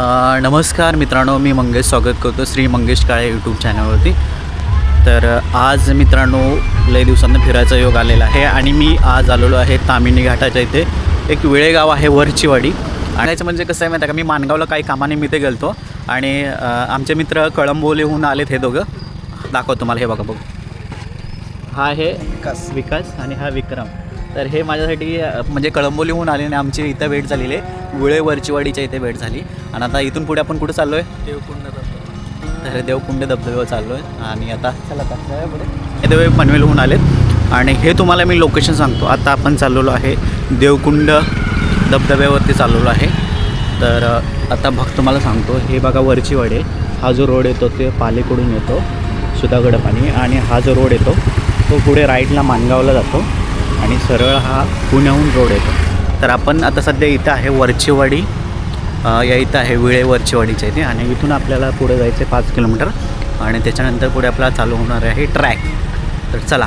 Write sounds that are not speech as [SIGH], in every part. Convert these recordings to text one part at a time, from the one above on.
नमस्कार मित्रांनो मी मंगेश स्वागत करतो श्री मंगेश काळे यूट्यूब चॅनलवरती तर आज मित्रांनो लय दिवसांनी फिरायचा योग आलेला आहे आणि मी आज आलेलो आहे तामिनी घाटाच्या इथे. एक वेळेगाव आहे वरचीवाडी. आणि याचं म्हणजे कसं आहे माहिती का? मी मानगावला काही कामानिमित्त गेलतो आणि आमचे मित्र कळंबोलीहून आलेत हे दोघं. दाखवतो तुम्हाला हे बघा बघ. हा आहे विकास. विकास आणि हा विक्रम. तर हे माझ्यासाठी म्हणजे कळंबोलीहून आले आणि आमची इथं भेट झालेली आहे. विळे वरचीवाडीच्या इथे भेट झाली. आणि आता इथून पुढे आपण कुठे चाललो आहे देवकुंड तर देवकुंड धबधब्यावर चाललो आहे आणि आता चला आता. हे देव पनवेलहून आलेत. आणि हे तुम्हाला मी लोकेशन सांगतो. आता आपण चाललेलो आहे देवकुंड धबधब्यावरती चाललेलो आहे. तर आता भक्त तुम्हाला सांगतो. हे बघा वरची वाडे हा जो रोड येतो ते पालीकडून येतो सुधागड पाणी. आणि हा जो रोड येतो तो पुढे राईटला मानगावला जातो. आणि सरळ हा पुण्याहून रोड येतो. तर आपण आता सध्या इथं आहे वरचीवाडी. या इथं आहे विळे वरचीवाडीच्या इथे आणि इथून आपल्याला पुढे जायचं आहे पाच किलोमीटर. आणि त्याच्यानंतर पुढे आपला चालू होणार आहे ट्रॅक तर चला.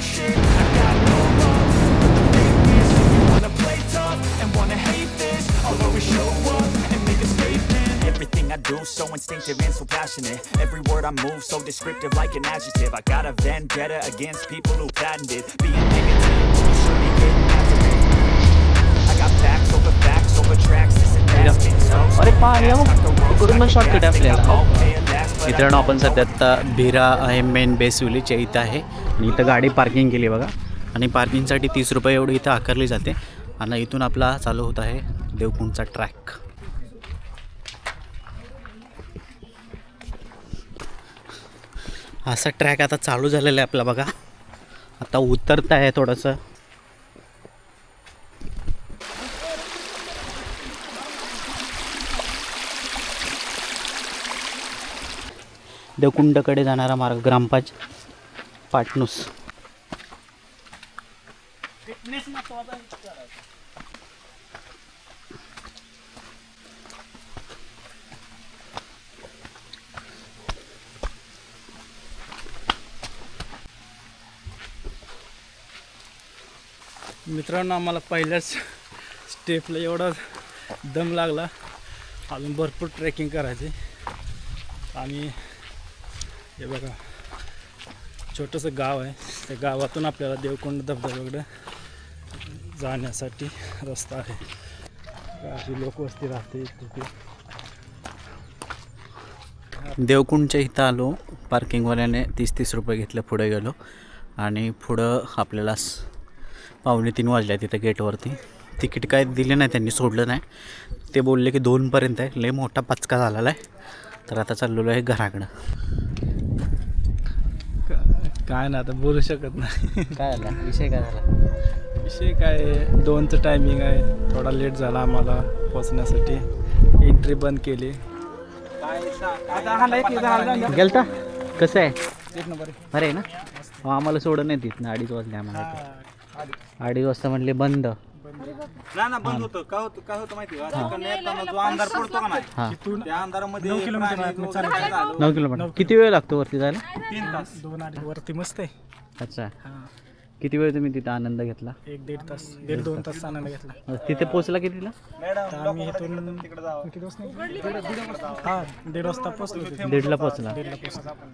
do so instinctive and so passionate Every word I move so descriptive like an adjective I got a vendetta against people who patented Being negative, you should be getting after it I got facts over facts over tracks, this and that's been so अरे मग shortcut आहे आपल्याला. मित्रांनो आपण सध्या आता बिरा आहे मेन बेसिवलीच्या इथं आहे आणि इथं गाडी पार्किंग केली बघा आणि पार्किंगसाठी तीस रुपये एवढी इथं आकारली जाते आणि इथून आपला चालू होत आहे देवकुंडचा ट्रॅक असा ट्रॅक आता चालू झालेला आहे आपला बघा. आता उतरत आहे थोडंसं. देवकुंडकडे जाणारा मार्ग ग्रामपाच पाटणूस. मित्रांनो आम्हाला पहिल्याच स्टेपला एवढा दम लागला. अजून भरपूर ट्रेकिंग करायचे. आम्ही हे बघा छोटंसं गाव आहे. त्या गावातून आपल्याला देवकोंड धबधब्याकडे जाण्यासाठी रस्ता आहे. अशी लोकवस्ती राहते तिथे देवकुंडच्या इथं आलो. पार्किंगवाल्याने तीस तीस रुपये घेतले पुढे गेलो. आणि पुढं आपल्याला पावणे तीन वाजल्या तिथं गेटवरती. तिकीट काय दिले नाही त्यांनी सोडलं नाही. ते बोलले की दोनपर्यंत आहे. लय मोठा पचका झालेला आहे. तर आता चाललेलो आहे घराकडं. काय ना आता बोलू शकत नाही. काय झाला? विषय काय झाला? विषय काय दोनचं टायमिंग आहे. थोडा लेट झाला आम्हाला पोचण्यासाठी एंट्री बंद केली. गेलता? कसं आहे? बरं आहे ना? आम्हाला सोडं नाही तिथनं. अडीच वाजले आम्हाला. अडीच वाजता म्हणले बंद. ना ना बंद होतं. काय होतं काय होतं माहिती का? तिकडनं येताना जो अंधार पडतो का नाही हां. त्या अंधारामध्ये नऊ किलोमीटर किती वेळ लागतो वरती जायला? तीन तास. दोन वरती मस्त आहे. अच्छा. हां. किती वेळ तुम्ही तिथं आनंद घेतला? एक दीड तास दीड दोन तास आनंद घेतला. तिथे पोचला कितीला तर आम्ही इथून किती वाजता? निघालो? हा दीड वाजता पोहोचलो तिथे. दीडला पोहोचलो.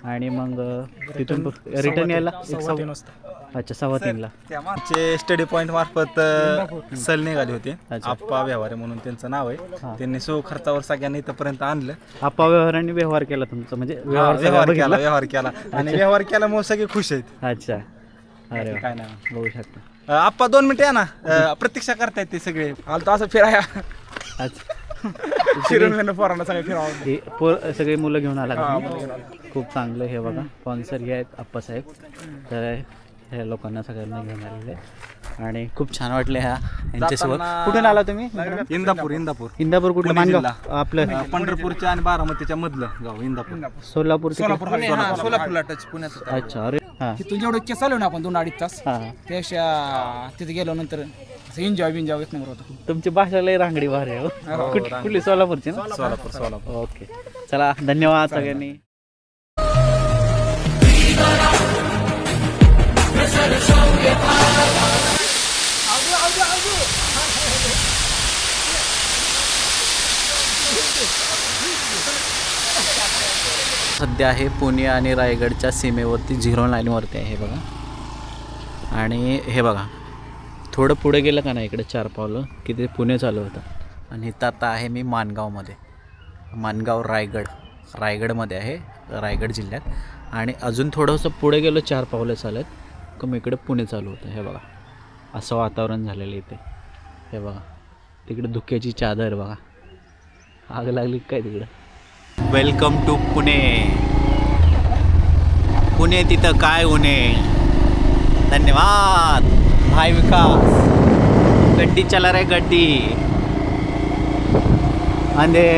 आणि मग अ, तिथून रिटर्न यायला एक सव्वा तीन वाजता. अच्छा सव्वा तीनला. आमचे स्टडी पॉईंट मार्फत अ, सल निघाले होते. अच्छा. आप्पा व्यवहारे म्हणून त्यांचं नाव आहे. त्यांनी सो खर्चावर सगळ्यांनी इथपर्यंत आणलं. आप्पा व्यवहाराने व्यवहार केला तुमचा म्हणजे हा, व्यवहार सगळा व्यवहार बघितला? केला व्यवहार केला. आणि व्यवहार केल्यामुळे सगळे खुश आहेत. अच्छा. अरे वा. काय नाही. बघू शकता. अं, आप्पा दोन मिनिटं या ना. अं, प्रतीक्षा करतायत ते सगळे. आलतो असं फिराया. अच्छा [LAUGHS] फिरून फिरून पोरांना सगळे फिरावं. हे पोर सगळी मुलं घेऊन आला का तुम्ही? खूप चांगलं हे बघा. स्पॉन्सर हे आहेत आप्पासाहेब तर ह्या लोकांना सगळ्यांना घेऊन आलेले आहे. आणि खूप छान वाटले ह्या यांच्यासोबत. जाताना- कुठून आला तुम्ही? इंदापूर. इंदापूर इंदापूर. कुठलं पुणे मानगाव? जिल्हा. आपलं. अं, पंढरपूरच्या आणि बारामतीच्या मधलं गाव इंदापूर. सोलापूर तिकडे? सोलापूरला. टच पुण्यात अच्छा अरे हां. तिथून जेवढे केस आलो ना आपण दोन अडीच तास हां. त्यापेक्षा तिथे गेलो नंतर एन्जॉय बिन्जॉय एक नंबर होतं. तुमची भाषा लय रांगडी भारी आहे हो. कुठ- कुठली? सोलापूरची ना? सोलापूर सोलापूर. ओके. चला धन्यवाद सगळ्यांनी. सध्या आहे पुणे आणि रायगडच्या सीमेवरती झिरो लाईनवरती आहे हे बघा. आणि हे बघा थोडं पुढे गेलं का नाही इकडे चार पावलं? की ते पुणे चालू होतं. आणि इथं आता आहे मी मानगावमध्ये. मानगाव रायगड. रायगडमध्ये आहे रायगड जिल्ह्यात. आणि अजून थोडंसं पुढे गेलो चार पावलं चालत. का मग इकडे पुणे चालू होतं. हे बघा असं वातावरण झालेलं इथे. हे बघा तिकडे धुक्याची चादर बघा. आग लागली काय तिकडं? Welcome to Pune. पुणे तिथं काय उणे धन्यवाद. भाई विकास. गड्डी चला रे गड्डी. अंधे